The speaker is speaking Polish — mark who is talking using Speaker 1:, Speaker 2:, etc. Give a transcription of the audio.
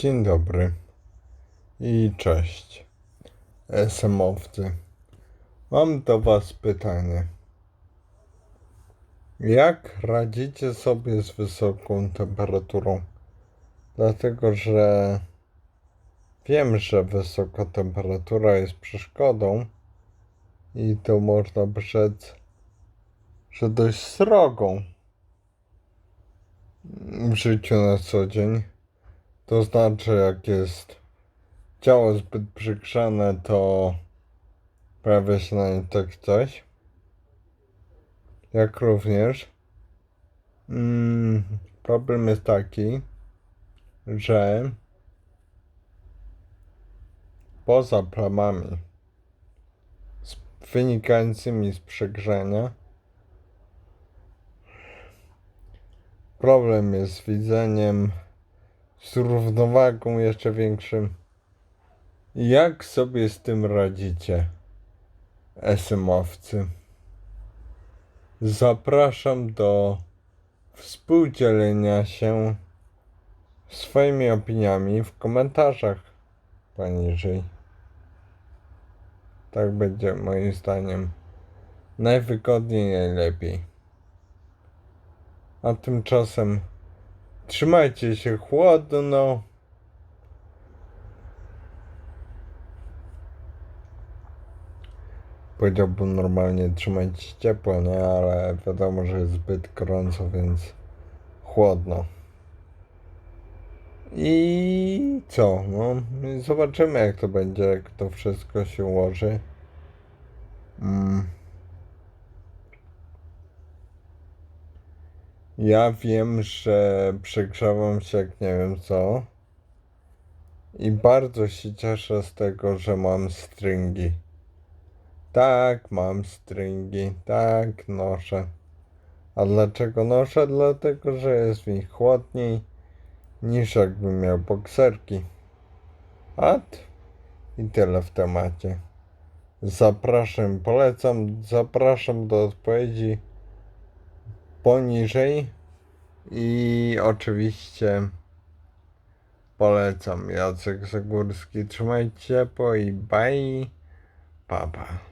Speaker 1: Dzień dobry i cześć. SM-owcy. Mam do Was pytanie. Jak radzicie sobie z wysoką temperaturą? Dlatego, że wiem, że wysoka temperatura jest przeszkodą i to można rzec, że dość srogą w życiu na co dzień. To znaczy, jak jest ciało zbyt przygrzane, to pojawia się na nim tak coś. Jak również mm, problem jest taki, że poza plamami wynikającymi z przegrzania problem jest z widzeniem, z równowagą jeszcze większym. Jak sobie z tym radzicie, SM-owcy? Zapraszam do współdzielenia się swoimi opiniami w komentarzach poniżej. Tak będzie moim zdaniem najwygodniej, najlepiej. A tymczasem trzymajcie się chłodno. Powiedziałbym normalnie trzymajcie się ciepło, nie? Ale wiadomo, że jest zbyt gorąco, więc chłodno. I co? No, zobaczymy jak to będzie, jak to wszystko się ułoży. Mm. Ja wiem, że przegrzewam się jak nie wiem co. I bardzo się cieszę z tego, że mam stringi. Tak, mam stringi, tak, noszę. A dlaczego noszę? Dlatego, że jest mi chłodniej niż jakbym miał bokserki. A t- i tyle w temacie. Zapraszam, polecam, zapraszam do odpowiedzi poniżej i oczywiście polecam Jacek Zagórski. Trzymajcie się ciepło i bye. Pa, pa.